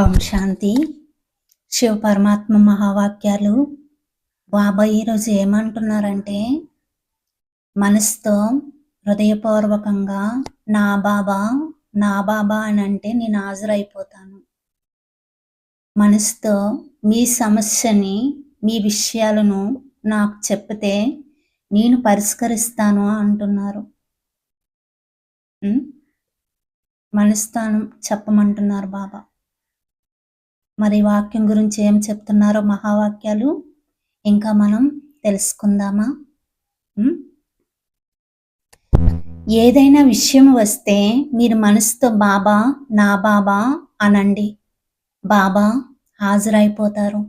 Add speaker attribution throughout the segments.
Speaker 1: ఓం శాంతి. శివ పరమాత్మ మహావాక్యాలు. బాబా ఈరోజు ఏమంటున్నారంటే మనసుతో హృదయపూర్వకంగా నా బాబా నా బాబా అని అంటే నేను హాజరైపోతాను. మనసుతో మీ సమస్యని మీ విషయాలను నాకు చెప్తే నేను పరిష్కరిస్తాను అంటున్నారు. మనస్థానం చెప్పమంటున్నారు బాబా. మరి వాక్యం గురించి ఏం చెప్తున్నారో మహావాక్యాలు? ఇంకా మనం తెలుసుకుందామా? ఏదైనా విషయం వస్తే మీరు మనసుతో బాబా నా బాబా అనండి. బాబా హాజరైపోతారు.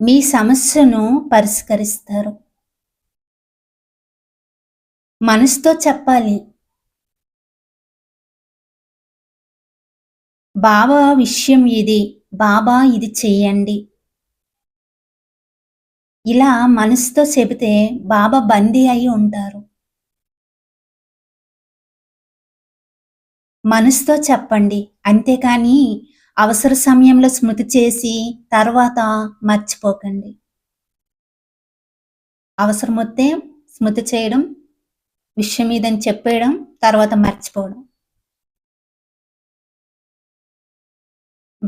Speaker 1: మీ సమస్యను పరిష్కరిస్తారు. మనసుతో చెప్పాలి బాబా విషయం ఇది బాబా ఇది చెయ్యండి. ఇలా మనసుతో చెబితే బాబా బందీ అయి ఉంటారు. మనసుతో చెప్పండి అంతేకాని అవసర సమయంలో స్మృతి చేసి తర్వాత మర్చిపోకండి. అవసరం వస్తే స్మృతి చేయడం విషయం ఇదని చెప్పేయడం తర్వాత మర్చిపోవడం.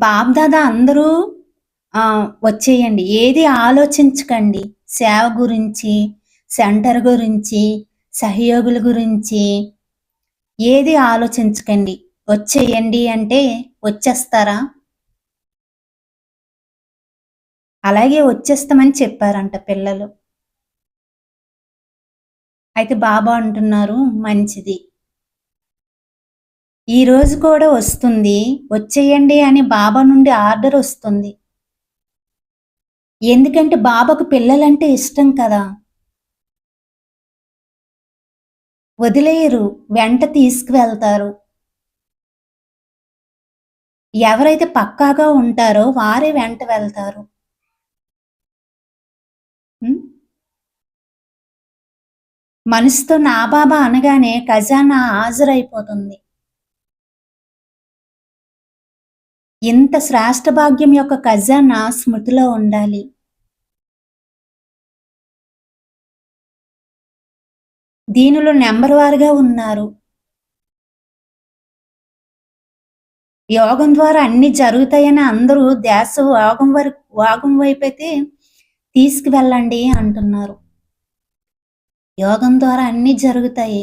Speaker 1: బాబ్దాదా అందరూ వచ్చేయండి. ఏది ఆలోచించకండి. సేవ గురించి సెంటర్ గురించి సహయోగుల గురించి ఏది ఆలోచించకండి. వచ్చేయండి అంటే వచ్చేస్తారా? అలాగే వచ్చేస్తామని చెప్పారంట పిల్లలు. అయితే బాబా అంటున్నారు మంచిది. ఈ రోజు కూడా వస్తుంది. వచ్చేయండి అని బాబా నుండి ఆర్డర్ వస్తుంది. ఎందుకంటే బాబాకు పిల్లలంటే ఇష్టం కదా. వదిలేయరు. వెంట తీసుకువెళ్తారు. ఎవరైతే పక్కాగా ఉంటారో వారే వెంట వెళ్తారు. మనసుతో నా బాబా అనగానే ఖజానా హాజరైపోతుంది. ఇంత శ్రేష్ఠ భాగ్యం యొక్క ఖజానా స్మృతిలో ఉండాలి. దీనిలో నెంబర్ వారుగా ఉన్నారు. యోగం ద్వారా అన్ని జరుగుతాయని అందరూ దేశ యోగం వరకు యోగం వైపైతే తీసుకువెళ్ళండి అంటున్నారు. యోగం ద్వారా అన్ని జరుగుతాయి.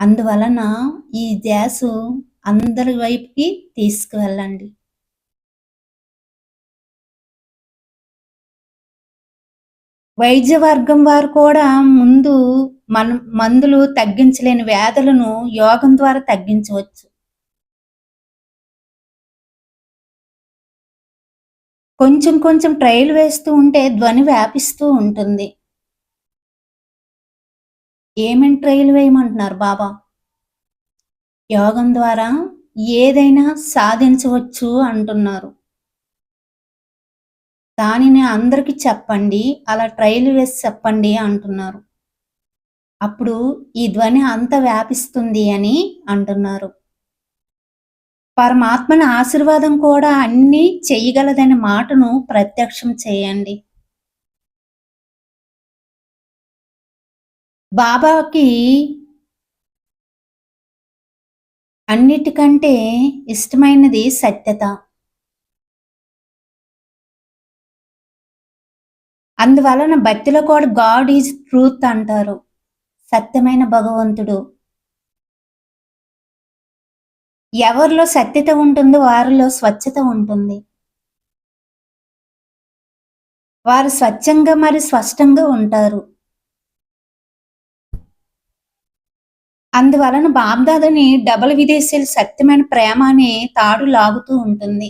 Speaker 1: అందువలన ఈ ధ్యాస అందరి వైపుకి తీసుకువెళ్ళండి. వైద్య వర్గం వారు కూడా ముందు మన మందులు తగ్గించలేని వ్యాధులను యోగం ద్వారా తగ్గించవచ్చు. కొంచెం కొంచెం ట్రైల్ వేస్తూ ఉంటే ధ్వని వ్యాపిస్తూ ఉంటుంది. ఏమేమి ట్రైల్ వేయమంటున్నారు బాబా? యోగం ద్వారా ఏదైనా సాధించవచ్చు అంటున్నారు. దానిని అందరికి చెప్పండి అలా ట్రైల్ వేసి చెప్పండి అంటున్నారు. అప్పుడు ఈ ధ్వని అంత వ్యాపిస్తుంది అని అంటున్నారు. పరమాత్మని ఆశీర్వాదం కూడా అన్నీ చేయగలదనే మాటను ప్రత్యక్షం చేయండి. బాబాకి అన్నిటికంటే ఇష్టమైనది సత్యత. అందువలన భక్తిలో కూడా గాడ్ ఈజ్ ట్రూత్ అంటారు. సత్యమైన భగవంతుడు. ఎవరిలో సత్యత ఉంటుందో వారిలో స్వచ్ఛత ఉంటుంది. వారు స్వచ్ఛంగా మరి స్పష్టంగా ఉంటారు. అందువలన బాబ్దాదని డబల్ విదేశీయుల సత్యమైన ప్రేమ అనే తాడు లాగుతూ ఉంటుంది.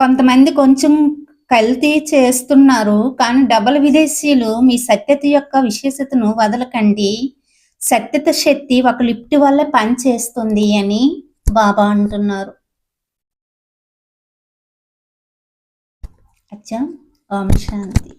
Speaker 1: కొంతమంది కొంచెం కల్తీ చేస్తున్నారు కానీ డబల్ విదేశీయులు మీ సత్యత యొక్క విశేషతను వదలకండి. సత్యత శక్తి ఒక లిఫ్ట్ వల్ల పనిచేస్తుంది అని బాబా అంటున్నారు. అచ్చా ఓం శాంతి.